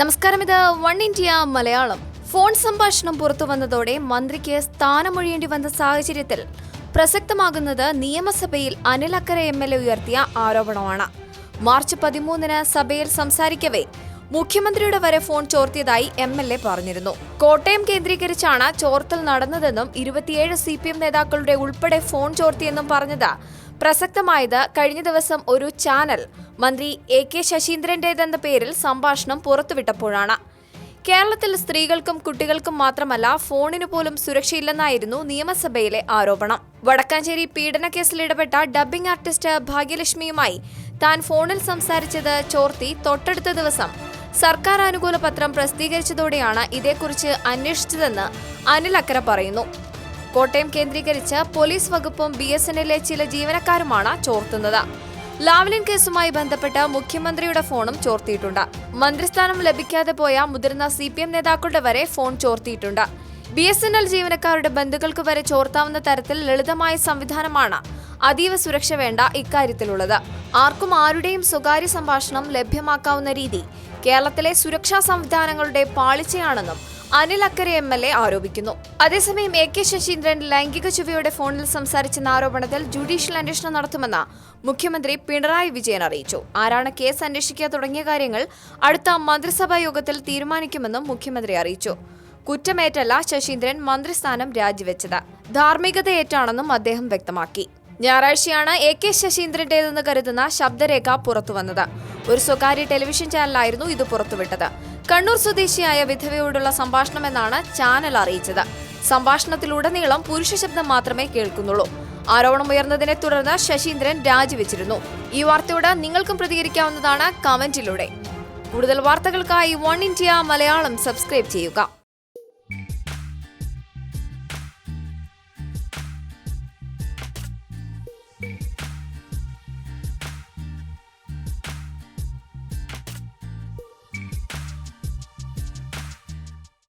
നമസ്കാരം. ഇത് one India Malayalam. Phone സംഭാഷണം പുറത്തു വന്നതോടെ മന്ത്രിക്ക് സ്ഥാനമൊഴിയേണ്ടി വന്ന സാഹചര്യത്തിൽ പ്രസക്തമാകുന്നത് നിയമസഭയിൽ Anil Akkara M L A ഉയർത്തിയ ആരോപണമാണ്. മാർച്ച് പതിമൂന്നിന് സഭയിൽ സംസാരിക്കവേ മുഖ്യമന്ത്രിയുടെ വരെ ഫോൺ ചോർത്തിയതായി എം എൽ എ പറഞ്ഞിരുന്നു. കോട്ടയം കേന്ദ്രീകരിച്ചാണ് ചോർത്തൽ നടന്നതെന്നും ഇരുപത്തിയേഴ് സി പി എം നേതാക്കളുടെ ഉൾപ്പെടെ ഫോൺ ചോർത്തിയെന്നും പറഞ്ഞത് പ്രസക്തമായത് കഴിഞ്ഞ ദിവസം ഒരു ചാനൽ മന്ത്രി എ കെ ശശീന്ദ്രന്റേതെന്ന പേരിൽ സംഭാഷണം പുറത്തുവിട്ടപ്പോഴാണ്. കേരളത്തിൽ സ്ത്രീകൾക്കും കുട്ടികൾക്കും മാത്രമല്ല ഫോണിനു പോലും സുരക്ഷയില്ലെന്നായിരുന്നു നിയമസഭയിലെ ആരോപണം. വടക്കാഞ്ചേരി കേസിൽ ഇടപെട്ട ഡബ്ബിംഗ് ആർട്ടിസ്റ്റ് ഭാഗ്യലക്ഷ്മിയുമായി താൻ ഫോണിൽ സംസാരിച്ചത് ചോർത്തി തൊട്ടടുത്ത ദിവസം സർക്കാർ അനുകൂല പത്രം പ്രസിദ്ധീകരിച്ചതോടെയാണ് ഇതേക്കുറിച്ച് അന്വേഷിച്ചതെന്ന് അനിൽ അക്കര പറയുന്നു. കോട്ടയം കേന്ദ്രീകരിച്ച് പോലീസ് വകുപ്പും ബി ചില ജീവനക്കാരുമാണ് ചോർത്തുന്നത്. ലാവ്ലിൻ കേസുമായി ബന്ധപ്പെട്ട് മുഖ്യമന്ത്രിയുടെ ഫോണും ചോർത്തിയിട്ടുണ്ട്. മന്ത്രിസ്ഥാനം ലഭിക്കാതെ പോയ മുതിർന്ന സി പി എം നേതാക്കളുടെ വരെ ഫോൺ ചോർത്തിയിട്ടുണ്ട്. ബി എസ് എൻ എൽ ജീവനക്കാരുടെ ബന്ധുക്കൾക്ക് വരെ ചോർത്താവുന്ന തരത്തിൽ ലളിതമായ സംവിധാനമാണ് അതീവ സുരക്ഷ വേണ്ട ഇക്കാര്യത്തിലുള്ളത്. ആർക്കും ആരുടെയും സ്വകാര്യ സംഭാഷണം ലഭ്യമാക്കാവുന്ന രീതി കേരളത്തിലെ സുരക്ഷാ സംവിധാനങ്ങളുടെ പാളിച്ചയാണെന്നും അനിൽ അക്കരെ എം എൽ എ ആരോപിക്കുന്നു. അതേസമയം എ കെ ശശീന്ദ്രൻ ലൈംഗിക ചുവയോടെ ഫോണിൽ സംസാരിച്ചെന്ന ആരോപണത്തിൽ ജുഡീഷ്യൽ അന്വേഷണം നടത്തുമെന്ന് മുഖ്യമന്ത്രി പിണറായി വിജയൻ അറിയിച്ചു. ആരാണ് കേസ് അന്വേഷിക്കുക തുടങ്ങിയ കാര്യങ്ങൾ അടുത്ത മന്ത്രിസഭാ യോഗത്തിൽ തീരുമാനിക്കുമെന്നും മുഖ്യമന്ത്രി അറിയിച്ചു. കുറ്റമേറ്റല്ല ശശീന്ദ്രൻ മന്ത്രിസ്ഥാനം രാജിവെച്ചത്. ധാർമ്മികതയേറ്റാണെന്നും അദ്ദേഹം വ്യക്തമാക്കി. ഞായറാഴ്ചയാണ് എ കെ ശശീന്ദ്രന്റേതെന്ന് കരുതുന്ന ശബ്ദരേഖ പുറത്തുവന്നത്. ഒരു സ്വകാര്യ ടെലിവിഷൻ ചാനലായിരുന്നു ഇത് പുറത്തുവിട്ടത്. കണ്ണൂർ സ്വദേശിയായ വിധവയോടുള്ള സംഭാഷണമെന്നാണ് ചാനൽ അറിയിച്ചത്. സംഭാഷണത്തിലുടനീളം പുരുഷ ശബ്ദം മാത്രമേ കേൾക്കുന്നുള്ളൂ. ആരോപണം ഉയർന്നതിനെ തുടർന്ന് ശശീന്ദ്രൻ രാജിവെച്ചിരുന്നു. ഈ വാർത്തയോട് നിങ്ങൾക്കും പ്രതികരിക്കാവുന്നതാണ് കമന്റിലൂടെ. കൂടുതൽ വാർത്തകൾക്കായി വൺ ഇന്ത്യ മലയാളം സബ്സ്ക്രൈബ് ചെയ്യുക.